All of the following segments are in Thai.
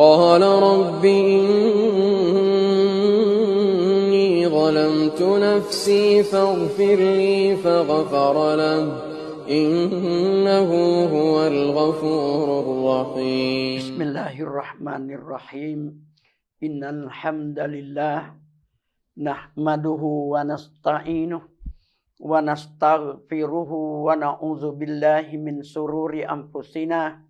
قال رب إني ظلمت نفسي فاغفر لي فغفر له. إنه هو الغفور الرحيم. بسم الله الرحمن الرحيم. إن الحمد لله نحمده ونستعينه ونستغفره ونعوذ بالله من سرور أنفسنا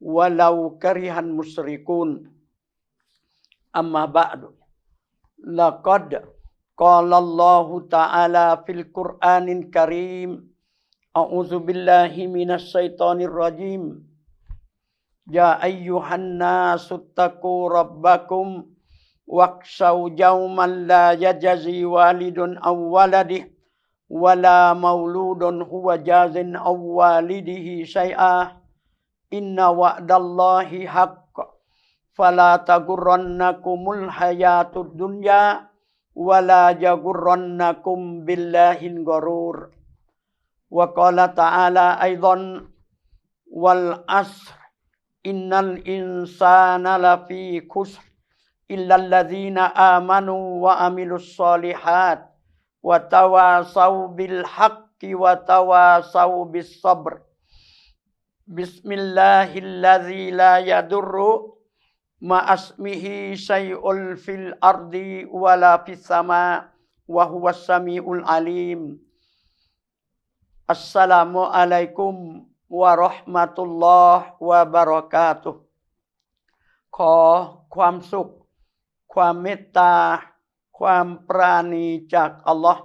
ولو كره المشركون. أما بعد لقد قال الله تعالى في القرآن الكريم أعوذ بالله من الشيطان الرجيم. يا أيها الناس اتقوا ربكم واخشوا يوما لا يجزي والد عن ولده ولا مولود هو جاز عن والده شيئا. إن وعد الله حق. فلا تغرنكم الحياة الدنيا ولا يغرنكم بالله الغرور. وقال تعالى أيضا والعصر إن الإنسان لفي خسر إلا الذين آمنوا وعملوا الصالحات وتواصوا بالحق وتواصوا بالصبر. بسم الله الذي لا يضر مع اسمه شيء في الأرض ولا في السماء وهو السميع العليم السلام عليكم ورحمة الله وبركاته ขอความสุข ความเมตตา ความปราณีจากอัลลอฮ์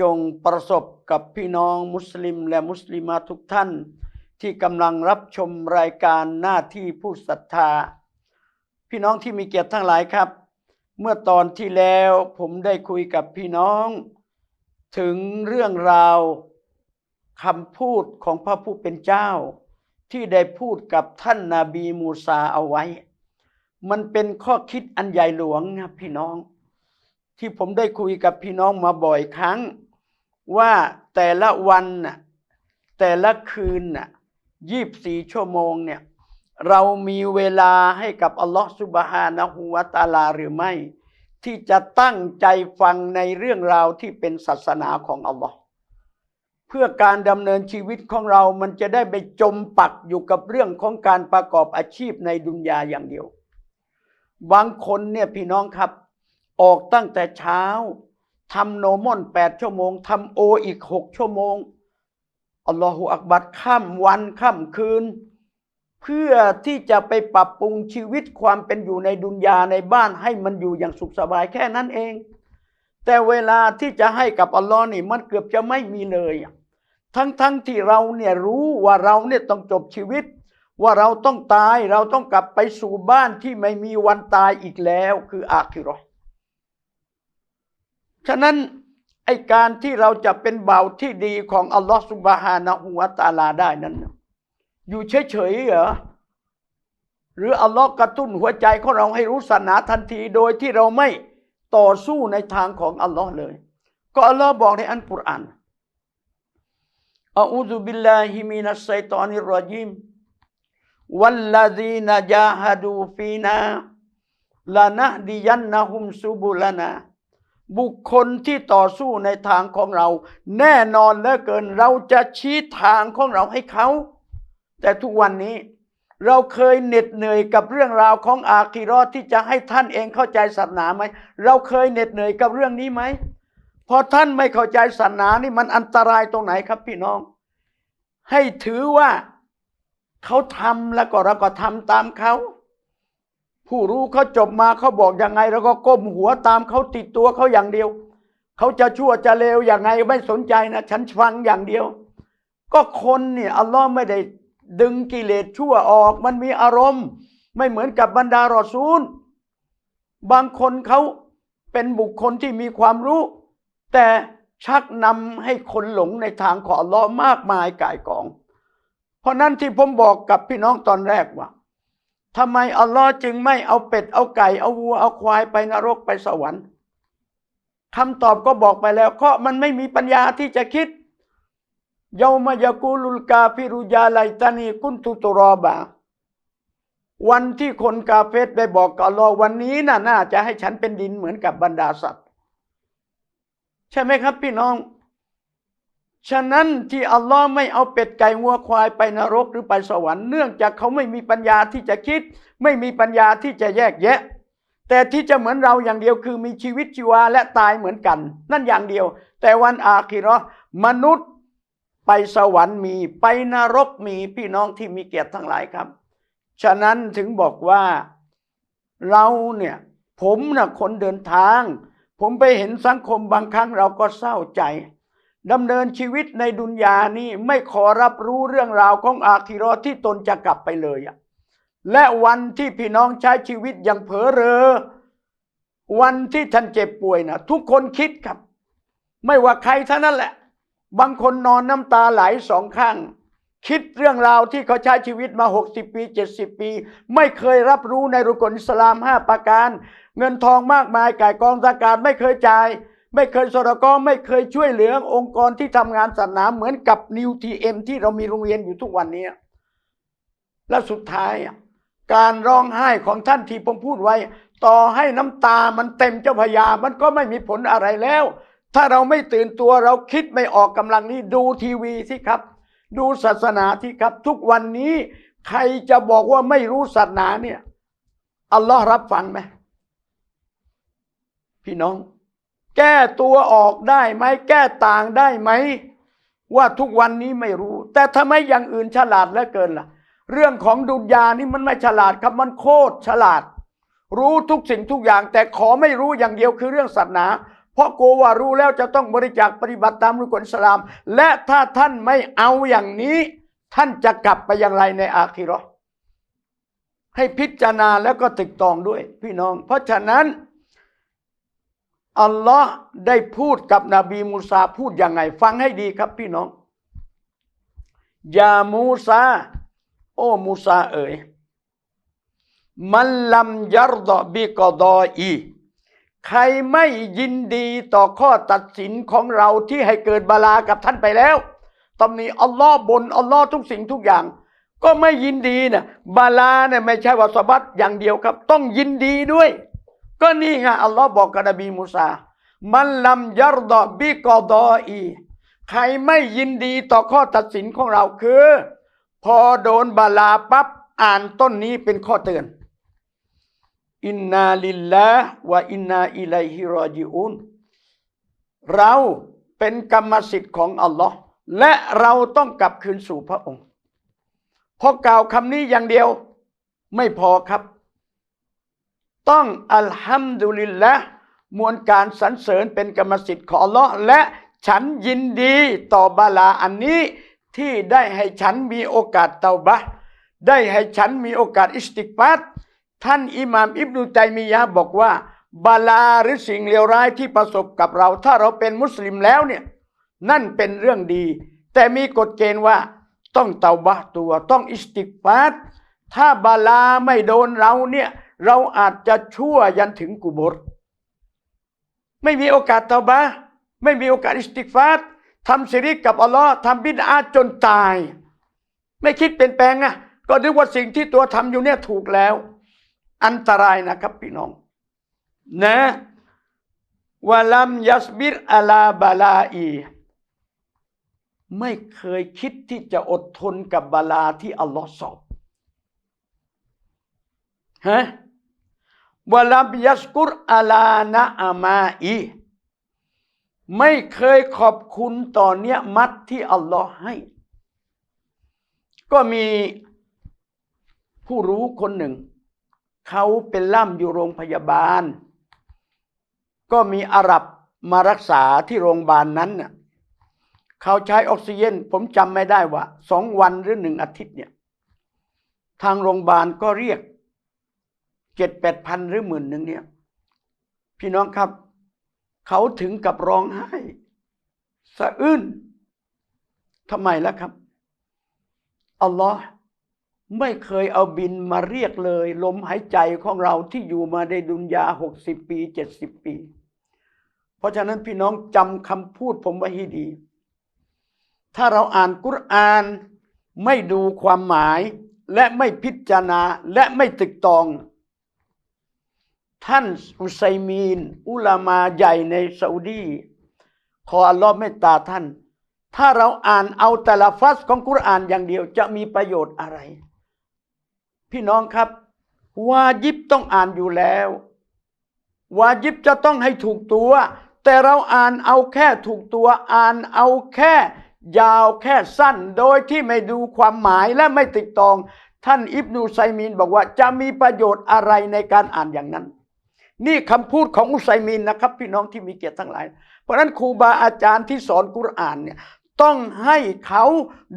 จงประสบกับพี่น้องมุสลิมและมุสลิมาทุกท่าน ที่กำลังรับชมรายการหน้าที่ผู้ศรัทธา พี่น้องที่มีเกียรติทั้งหลายครับ เมื่อตอนที่แล้วผมได้คุยกับพี่น้อง ถึงเรื่องราวคำพูดของพระผู้เป็นเจ้า ที่ได้พูดกับท่านนาบีมูซาเอาไว้ มันเป็นข้อคิดอันใหญ่หลวงนะพี่น้อง ที่ผมได้คุยกับพี่น้องมาบ่อยครั้ง ว่าแต่ละวันน่ะแต่ละคืนน่ะ ยี่บสี่ชั่วโมงเนี่ยเรามีเวลาให้กับอัลลอฮฺสุบฮานะฮูวะตาลาหรือไม่ ที่จะตั้งใจฟังในเรื่องราวที่เป็นศาสนาของอัลลอฮ์เพื่อการดำเนินชีวิตของเรามันจะได้ไปจมปักอยู่กับเรื่องของการประกอบอาชีพในดุนยาอย่างเดียว บางคนเนี่ยพี่น้องครับ ออกตั้งแต่เช้าทำโนมอนแปดชั่วโมงทำโออีกหกชั่วโมง อัลลอฮฺอักบัดข้ามวันข้ามคืน เพื่อที่จะไปปรับปรุงชีวิตความเป็นอยู่ในดุนยาในบ้านให้มันอยู่อย่างสุขสบายแค่นั้นเอง แต่เวลาที่จะให้กับอัลลอฮ์นี่มันเกือบจะไม่มีเลยอะทั้งๆทที่เราเนี่ยรู้ว่าเราเนี่ยต้องจบชีวิต ว่าเราต้องตายเราต้องกลับไปสู่บ้านที่ไม่มีวันตายอีกแล้ว คืออาคิราะห์ฉะนั้น อการที่เราจะเป็นเบาที่ดีของอัลลอฮฺสุบฮานะฮุวาตาลาได้นั้น อยู่เฉยๆเหรอหรืออัลลอฮ์กระตุ้นหัวใจของเราให้รู้ศาสนาทันทีโดยที่เราไม่ต่อสู้ในทางของอัลลอฮ์เลย ก็อัลลอฮ์บอกในอันกุรอานอาอูซุบิลลาฮิมินัสไซตานิรรจิมวัลลาดีนจาฮัดูฟีนาลานะดิยันนะฮุมซุบุลานา บุคคลที่ต่อสู้ในทางของเรา แน่นอนเหลือเกินเราจะชี้ทางของเราให้เขา แต่ทุกวันนี้เราเคยเหน็ดเหนื่อยกับเรื่องราวของอาคีรอดที่จะให้ท่านเองเข้าใจศาสนาไหมเราเคยเหน็ดเหนื่อยกับเรื่องนี้ไหมพอท่านไม่เข้าใจศาสนานี่มันอันตรายตรงไหนครับพี่น้อง ให้ถือว่าเขาทำแล้วก็เราก็ทำตามเขา ผู้รู้เขาจบมาเขาบอกยังไงเราก็ก้มหัวตามเขาติดตัวเขาอย่างเดียว เขาจะชั่วจะเลวอย่างไงไม่สนใจนะฉันฟังอย่างเดียว ก็คนเนี่ยอัลลอฮ์ไม่ได้ดึงกิเลสชั่วออกมันมีอารมณ์ ไม่เหมือนกับบรรดารอซูล บางคนเขาเป็นบุคคลที่มีความรู้ แต่ชักนำให้คนหลงในทางของอัลลอฮ์มากมายก่ายกอง เพราะนั้นที่ผมบอกกับพี่น้องตอนแรกว่า ทำไมอัลลอฮ์จึงไม่เอาเป็ดเอาไก่เอาวัวเอาควายไปนรกไปสวรรค์คำตอบก็บอกไปแล้วเพราะมันไม่มีปัญญาที่จะคิดเยามายากูลุลกาฟิรุยาไลตานีกุนตุตรอบา วันที่คนกาเฟสได้บอกกับอัลลอฮ์วันนี้น่ะน่าจะให้ฉันเป็นดินเหมือนกับบรรดาสัตว์ ใช่ไหมครับพี่น้อง ฉะนั้นที่อัลลอฮ์ไม่เอาเป็ดไก่งัวควายไปนรกหรือไปสวรรค์เนื่องจากเขาไม่มีปัญญาที่จะคิด ไม่มีปัญญาที่จะแยกแยะ แต่ที่จะเหมือนเราอย่างเดียวคือมีชีวิตชีวาและตายเหมือนกัน นั่นอย่างเดียว แต่วันอาคิราะห์มนุษย์ไปสวรรค์มีไปนรกมีพี่น้องที่มีเกียรติทั้งหลายครับ ฉะนั้นถึงบอกว่าเราเนี่ยผมน่ะคนเดินทาง ผมไปเห็นสังคมบางครั้งเราก็เศร้าใจ ดำเนินชีวิตในดุนยานี้ไม่ขอรับรู้เรื่องราวของอาคิราะห์ที่ตนจะกลับไปเลยอะและวันที่พี่น้องใช้ชีวิตอย่างเผลอเรอ วันที่ท่านเจ็บป่วยนะทุกคนคิดครับ ไม่ว่าใครเท่านั้นแหละ บางคนนอนน้ำตาไหลสองข้าง คิดเรื่องราวที่เขาใช้ชีวิตมา 60 ปี 70 ปี ไม่เคยรับรู้ในรุกลอิสลามห้าประการ เงินทองมากมายก่ายกองสากาศไม่เคยจ่าย ไม่เคยสรกอไม่เคยช่วยเหลือองค์กรที่ทำงานศาสนาเหมือนกับนิวทีเอ็มที่เรามีโรงเรียนอยู่ทุกวันนี้ และสุดท้าย การร้องไห้ของท่านที่ผมพูดไว้ ต่อให้น้ำตามันเต็มเจ้าพยา มันก็ไม่มีผลอะไรแล้ว ถ้าเราไม่ตื่นตัวเราคิดไม่ออกกำลังนี้ดูทีวีสิครับ ดูศาสนาที่ครับ ทุกวันนี้ใครจะบอกว่าไม่รู้ศาสนาเนี่ยอัลลอฮ์รับฟังไหมพี่น้อง แก้ตัวออกได้ไหมแก้ต่างได้ไหม ว่าทุกวันนี้ไม่รู้ แต่ทำไมอย่างอื่นฉลาดเหลือเกินล่ะ เรื่องของดุจยานี่มันไม่ฉลาดครับมันโคตรฉลาด รู้ทุกสิ่งทุกอย่าง แต่ขอไม่รู้อย่างเดียวคือเรื่องศาสนา เพราะกลัวว่ารู้แล้วจะต้องบริจาคปฏิบัติตามรุกลสลาม และถ้าท่านไม่เอาอย่างนี้ ท่านจะกลับไปอย่างไรในอาคิราะห์ให้พิจารณาแล้วก็ตึกตองด้วย พี่น้อง เพราะฉะนั้น อัลลอฮ์ได้พูดกับนบีมูซาพูดยังไง ฟังให้ดีครับพี่น้อง ยามูซา โอ้มูซาเอ๋ย มันลัมยัรดอบิกอดออี ใครไม่ยินดีต่อข้อตัดสินของเราที่ให้เกิดบาลากับท่านไปแล้วตำหนิอัลลอฮ์บนอัลลอฮ์ทุกสิ่งทุกอย่าง ก็ไม่ยินดีนะบาลาเนี่ยไม่ใช่ว่าสบัดอย่างเดียวครับ ต้องยินดีด้วย ก็นี่ไงอัลลอฮ์บอกกับนบีมูซา มันลัมยัรดอบิกอดออีใครไม่ยินดีต่อข้อตัดสินของเราคือ พอโดนบาลาปั๊บอ่านต้นนี้เป็นข้อเตือน อินนาลิลลาห์วะอินนาอิลัยฮิรอจิอุนเราเป็นกรรมสิทธิ์ของอัลลอฮ์และเราต้องกลับคืนสู่พระองค์พอกล่าวคำนี้อย่างเดียวไม่พอครับ ต้องอัลฮัมดุลิลละมวลการสรรเสริญเป็นกรรมสิทธิ์ของอัลลอฮ์และฉันยินดีต่อบาลาอันนี้ที่ได้ให้ฉันมีโอกาสเตาบะได้ให้ฉันมีโอกาสอิสติกฟาร์ท่านอิหม่ามอิบนุตัยมียะบอกว่า บาลาหรือสิ่งเลวร้ายที่ประสบกับเรา ถ้าเราเป็นมุสลิมแล้วเนี่ยนั่นเป็นเรื่องดี แต่มีกฎเกณฑ์ว่าต้องเตาบะตัวต้องอิสติกฟาร์ถ้าบาลาไม่โดนเราเนี่ย เราอาจจะชั่วยันถึงกุบรไม่มีโอกาสเตาบะไม่มีโอกาสอิสติกฟาร์ทำสิริกกับอัลลอฮ์ทำบิดอาจนตาย ไม่คิดเปลี่ยนแปลงอะก็นึกว่าสิ่งที่ตัวทำอยู่เนี่ยถูกแล้ว อันตรายนะครับพี่น้อง นะวะลัมยัสบิรอาลาบาลาอีไม่เคยคิดที่จะอดทนกับบาลาที่อัลลอฮ์สอบฮะ วลัมยัสกุรอาลานะอามาอีไม่เคยขอบคุณต่อเนี้ยมัดที่อัลลอฮ์ให้ ก็มีผู้รู้คนหนึ่ง เขาเป็นล่ำอยู่โรงพยาบาล ก็มีอาหรับมารักษาที่โรงพยาบาลนั้นน่ะเขาใช้ออกซิเจนผมจำไม่ได้ว่าสองวันหรือหนึ่งอาทิตย์เนี่ย ทางโรงพยาบาลก็เรียก เจ็ดแปดพันหรือหมื่นหนึ่งเนี่ย พี่น้องครับ เขาถึงกับร้องไห้ สะอื้นทำไมล่ะครับ อัลลอฮ์ไม่เคยเอาบินมาเรียกเลย ลมหายใจของเราที่อยู่มาในดุนยาหกสิบปีเจ็ดสิบปี เพราะฉะนั้นพี่น้องจำคำพูดผมไว้ให้ดี ถ้าเราอ่านกุรอานไม่ดูความหมายและไม่พิจารณาและไม่ตึกตอง ท่านอุไซมีน อุลามาใหญ่ในซาอุดี ขออัลลอฮ์เมตตาท่าน ถ้าเราอ่านเอาแต่ละฟัสของกุรอานอย่างเดียวจะมีประโยชน์อะไร พี่น้องครับ วาจิบต้องอ่านอยู่แล้ว วาจิบจะต้องให้ถูกตัว แต่เราอ่านเอาแค่ถูกตัว อ่านเอาแค่ ยาวแค่สั้น โดยที่ไม่ดูความหมายและไม่ติดตอง ท่านอิบนูไซมีนบอกว่าจะมีประโยชน์อะไรในการอ่านอย่างนั้น นี่คำพูดของอุไซมีนนะครับ พี่น้องที่มีเกียรติทั้งหลาย เพราะฉะนั้นครูบาอาจารย์ที่สอนกุรอานเนี่ยต้องให้เขา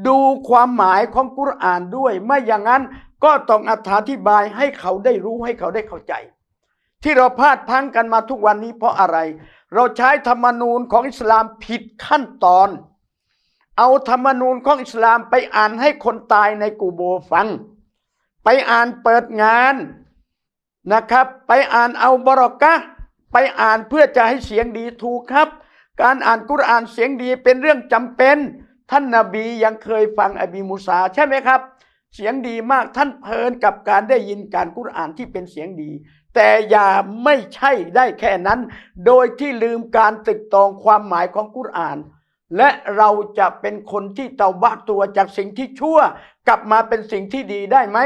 ดูความหมายของกุรอานด้วย ไม่อย่างนั้นก็ต้องอธิบายให้เขาได้รู้ให้เขาได้เข้าใจ ที่เราพลาดพังกันมาทุกวันนี้เพราะอะไร เราใช้ธรรมนูญของอิสลามผิดขั้นตอน เอาธรรมนูญของอิสลามไปอ่านให้คนตายในกูโบฟัง ไปอ่านเปิดงาน นะครับ ไปอ่านเอาบรอกะไปอ่านเพื่อจะให้เสียงดีถูกครับ การอ่านกุรอานเสียงดีเป็นเรื่องจำเป็น ท่านนาบียังเคยฟังอบีมูซาใช่ไหมครับ เสียงดีมากท่านเพลินกับการได้ยินการกุรอานที่เป็นเสียงดี แต่อย่าไม่ใช่ได้แค่นั้น โดยที่ลืมการตึกตองความหมายของกุรอานและเราจะเป็นคนที่เตาบะตัวจากสิ่งที่ชั่ว กลับมาเป็นสิ่งที่ดีได้ไหม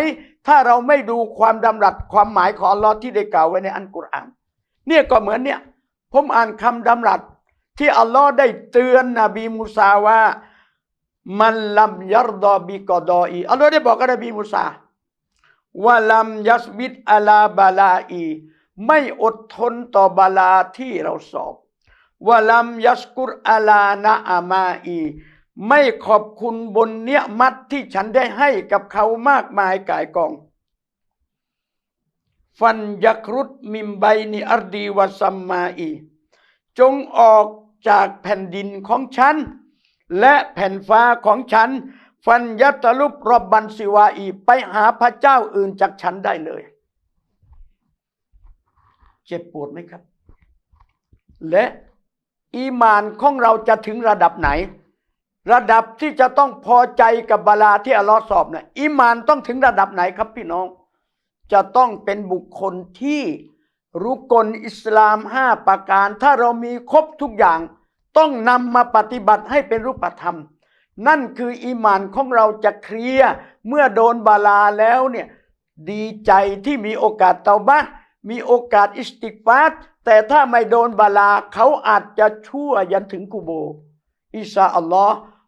ถ้าเราไม่ดูความดำรัสความหมายของอัลลอฮ์ที่ได้กล่าวไว้ในอันกุรอาน เนี่ยก็เหมือนเนี่ย ผมอ่านคำดำรัสที่อัลลอฮ์ได้เตือนนบีมูซาว่า มันลัมยัรดอบิกอดออีอัลลอฮ์ได้บอกกับนบีมูซาว่าลัมยัสบิดอาลาบาลาอี ไม่อดทนต่อบาลาที่เราสอบวะลัมยัสกุรอาลานะอามาอี ไม่ขอบคุณบนเนี้ยมัดที่ฉันได้ให้กับเขามากมายกายกอง ฟันยักรุดมิมไบนิอัรดีวะซัมมาอี จงออกจากแผ่นดินของฉัน และแผ่นฟ้าของฉัน ฟันยัตลุบรบบันสิวาอีไปหาพระเจ้าอื่นจากฉันได้เลย เจ็บปวดไหมครับ และอีมานของเราจะถึงระดับไหน ระดับที่จะต้องพอใจกับบาลาที่อัลลอฮ์สอบนะอีมานต้องถึงระดับไหนครับพี่น้อง จะต้องเป็นบุคคลที่รู้กลอิสลามห้าประการ ถ้าเรามีครบทุกอย่าง ต้องนำมาปฏิบัติให้เป็นรูปธรรม นั่นคืออีมานของเราจะเคลียร์เมื่อโดนบาลาแล้วเนี่ยดีใจที่มีโอกาสเตาบะมีโอกาสอิสติฟาร์แต่ถ้าไม่โดนบาลาเขาอาจจะชั่วยันถึงกูโบอิชาอัลลอฮ์